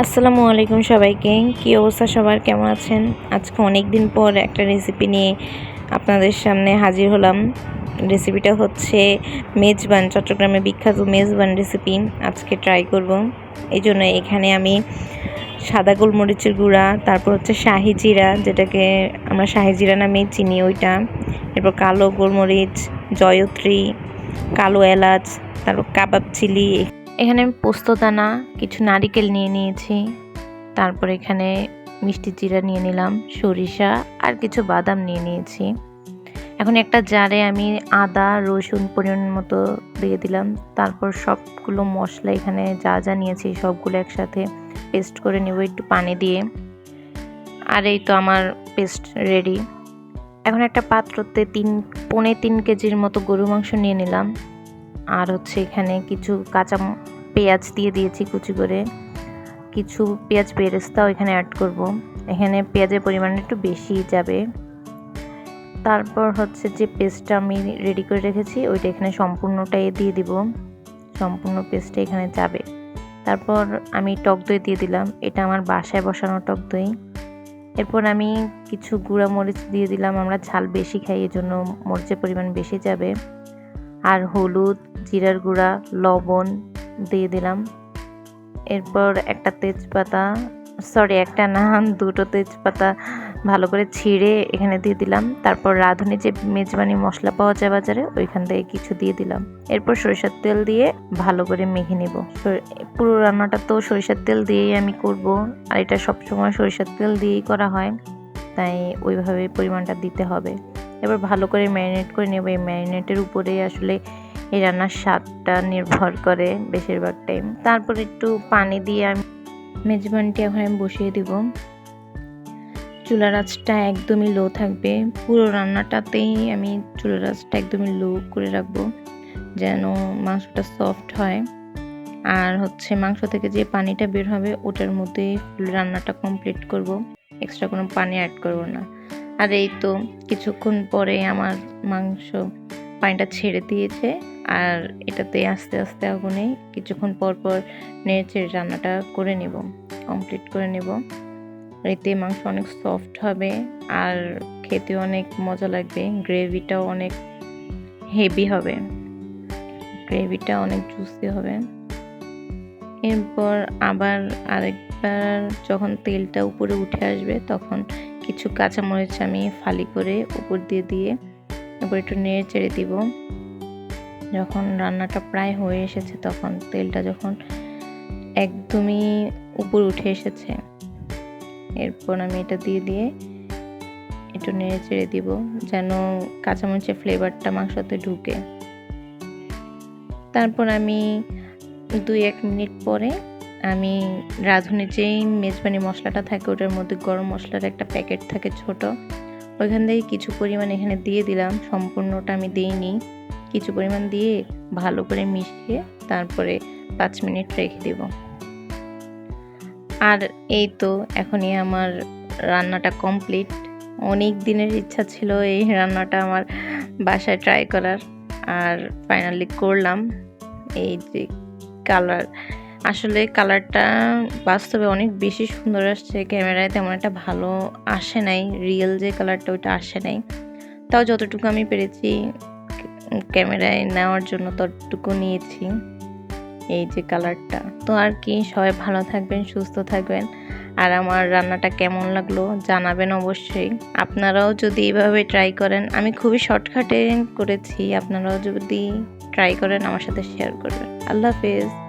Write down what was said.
আসসালামু আলাইকুম সবাইকে। কি অবস্থা সবার? কেমন আছেন? আজকে অনেক দিন পর একটা রেসিপি নিয়ে আপনাদের সামনে হাজির হলাম। রেসিপিটা হচ্ছে মেজবান, চট্টগ্রামে বিখ্যাত মেজবান রেসিপি আজকে ট্রাই করব। এই জন্য এখানে আমি সাদা গোলমরিচের গুঁড়া, তারপর হচ্ছে শাহি জিরা, যেটাকে আমরা শাহি জিরা নামেই চিনি ওইটা। এরপর কালো গোলমরিচ, জয়ত্রী, কালো এলাচ, তারপর কাবাব চিলি। এখানে আমি পোস্তদানা, কিছু নারিকেল নিয়ে নিয়েছি। তারপর এখানে মিষ্টি জিরা নিয়ে নিলাম, সরিষা আর কিছু বাদাম নিয়ে নিয়েছি। এখন একটা জারে আমি আদা, রসুন, পরিমাণ মতো দিয়ে দিলাম। তারপর সবগুলো মশলা এখানে যা যা নিয়েছি সবগুলো একসাথে পেস্ট করে নেব একটু পানি দিয়ে। আর এই তো আমার পেস্ট রেডি। এখন একটা পাত্রতে তিন, পৌনে তিন কেজির মতো গরু মাংস নিয়ে নিলাম। আর হচ্ছে এখানে কিছু কাঁচা পেঁয়াজ দিয়ে দিয়েছি কুচি করে। কিছু পেঁয়াজ বেরেস্তাও এখানে অ্যাড করব। এখানে পেঁয়াজের পরিমাণ একটু বেশি যাবে। তারপর হচ্ছে যে পেস্টটা আমি রেডি করে রেখেছি, ওইটা এখানে সম্পূর্ণটাই দিয়ে দিব। সম্পূর্ণ পেস্টটা এখানে যাবে। তারপর আমি টক দই দিয়ে দিলাম। এটা আমার বাসায় বসানো টক দই। এরপর আমি কিছু গুঁড়া মরিচ দিয়ে দিলাম। আমরা ঝাল বেশি খাই এই জন্য মরিচের পরিমাণ বেশি যাবে। আর হলুদ জিরার গুঁড়া, লবণ দিয়ে দিলাম। এরপর একটা তেজপাতা সরি একটা না, দুটো তেজপাতা ভালো করে ছিঁড়ে এখানে দিয়ে দিলাম। তারপর রাঁধুনি যে মেজবানি মশলা পাওয়া যায় বাজারে, ওইখান থেকে কিছু দিয়ে দিলাম। এরপর সরিষার তেল দিয়ে ভালো করে মেখে নেব। পুরো রান্নাটা তো সরিষার তেল দিয়েই আমি করব, আর এটা সবসময় সরিষার তেল দিয়েই করা হয়, তাই ওইভাবে পরিমাণটা দিতে হবে। এবার ভালো করে ম্যারিনেট করে নেব। এই ম্যারিনেটের উপরেই আসলে এই রান্নার স্বাদটা নির্ভর করে বেশিরভাগ টাইম। তারপর একটু পানি দিয়ে আমি মেজবানটি এখন আমি বসিয়ে দিব। চুলার আঁচটা একদমই লো থাকবে। পুরো রান্নাটাতেই আমি চুলার আঁচটা একদমই লো করে রাখব, যেন মাংসটা সফট হয়। আর হচ্ছে মাংস থেকে যে পানিটা বের হবে, ওটার মধ্যে রান্নাটা কমপ্লিট করব। এক্সট্রা কোনো পানি অ্যাড করব না। আর এই তো কিছুক্ষণ পরে আমার মাংস পানিটা ছেড়ে দিয়েছে আর এটাতে আস্তে আস্তে আগুনে কিছুক্ষণ পর পর নেড়ে রান্নাটা করে নেব কমপ্লিট করে নেব। এতে মাংস অনেক সফট হবে আর খেতে অনেক মজা লাগবে গ্রেভিটাও অনেক হেভি হবে গ্রেভিটা অনেক জুসি হবে। এরপর আবার আরেকবার যখন তেলটা উপরে উঠে আসবে তখন কিছু কাঁচামরিচ আমি ফালি করে উপর দিয়ে দিয়ে এরপর একটু নেড়ে চেড়ে দিব। যখন রান্নাটা প্রায় হয়ে এসেছে তখন তেলটা যখন একদমই উপর উঠে এসেছে, এরপর আমি এটা দিয়ে দিয়ে একটু নেড়ে চেড়ে দিব যেন কাঁচামরিচের ফ্লেভারটা মাংসতে ঢুকে। তারপর আমি দুই এক মিনিট পরে আমি রাঁধুনি যেই মেজবানি মশলাটা থাকে, ওটার মধ্যে গরম মশলার একটা প্যাকেট থাকে ছোট। ওইখান থেকে কিছু পরিমাণ এখানে দিয়ে দিলাম, সম্পূর্ণটা আমি দিইনি। কিছু পরিমাণ দিয়ে ভালো করে মিশিয়ে তারপরে পাঁচ মিনিট রেখে দেব। আর এই তো এখনই আমার রান্নাটা কমপ্লিট। অনেক দিনের ইচ্ছা ছিল এই রান্নাটা আমার বাসায় ট্রাই করার। আর ফাইনালি করলাম। এই যে কালার আসলে কালারটা বাস্তবে অনেক বেশি সুন্দর আসছে, ক্যামেরায় তেমন একটা ভালো আসে নাই রিয়েল যে কালারটা ওইটা আসে নাই। তাও যতটুকু আমি পেরেছি, ক্যামেরায় নেওয়ার জন্য ততটুকু নিয়েছি, এই যে কালারটা। তো আর কি, সবাই ভালো থাকবেন, সুস্থ থাকবেন। আর আমার রান্নাটা কেমন লাগল জানাবেন অবশ্যই। আপনারাও যদি এইভাবে ট্রাই করেন, আমি খুবই শর্টকাটে করেছি, আপনারাও যদি ট্রাই করেন, আমার সাথে শেয়ার করবেন। আল্লাহ হাফেজ।